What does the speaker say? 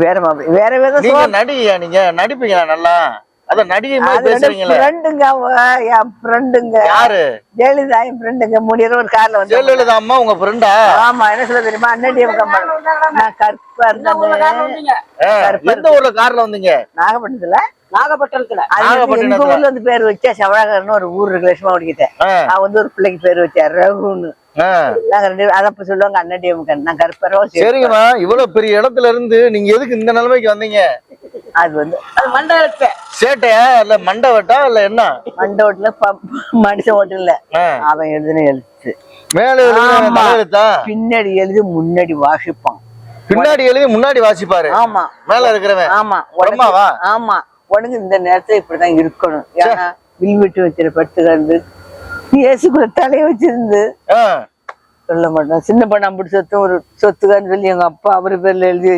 வேற மாப்பிள்ளை வேற வேற நீங்க நடிகையா நீங்க? நடிப்பீங்களா நல்லா? அத நடிகை மாதிரி பேசுறீங்களே ஃப்ரெண்டுங்க என் ஃப்ரெண்டுங்க யாரு? ஜெயலலிதா என் ஃப்ரெண்டுங்க முடியற ஒரு கார்ல வந்து ஜெயலலிதா அம்மா உங்க ஃப்ரெண்டா ஆமா என்ன சொல்ல தெரியுமா? அண்ணன் கம்பல் நான் கற்பா இருந்தேன் எந்த ஊர்ல கார்ல வந்தீங்க? நாகப்பட்டினத்துல. நாகப்பட்டினத்துல எங்க. ஊர்ல வந்து பேர் வச்சா செவழகர்னு ஒரு ஊர் இருக்கு லட்சுமா முடிக்கிட்ட ஆ, அவன் வந்து ஒரு பிள்ளைக்கு பேர் வச்சார் ரகுன்னு. ஆ. நாங்க ரெண்டு பேரும் அதப்ப சொல்லுவாங்க அண்ணன் நான் சரிங்கம்மா இவ்வளவு பெரிய இடத்துல இருந்து நீங்க எதுக்கு இந்த நிலைமைக்கு வந்தீங்க? அது வந்து அது மண்டலத்தை சேட்டையா இல்ல மண்டை வெட்டா இல்ல என்ன? மண்டோட்ல மனுஷன் ஓட்டு இல்ல. அவன் எழுதின எழுத்து. மேல எழுதுன பின்னாடி எழுதி முன்னாடி வாசிப்பான். பின்னாடி எழுதி முன்னாடி வாசிப்பாரு. ஆமா. மேல இருக்கிறவன். ஆமா. பிரம்மாவா? ஆமா. உனக்கு இந்த நேரத்துல இப்படிதான் இருக்கணும். ஏன்னா வில் விட்டு வச்சிரு பட்டு கண்டு ஏசுக்குள்ள தலைய வச்சிருந்து சொல்ல மாட்டான். சின்ன பண்ண அப்படி சொத்து ஒரு சொத்துக்கான்னு சொல்லி எங்க அப்பா அவரு பேர்ல எழுதி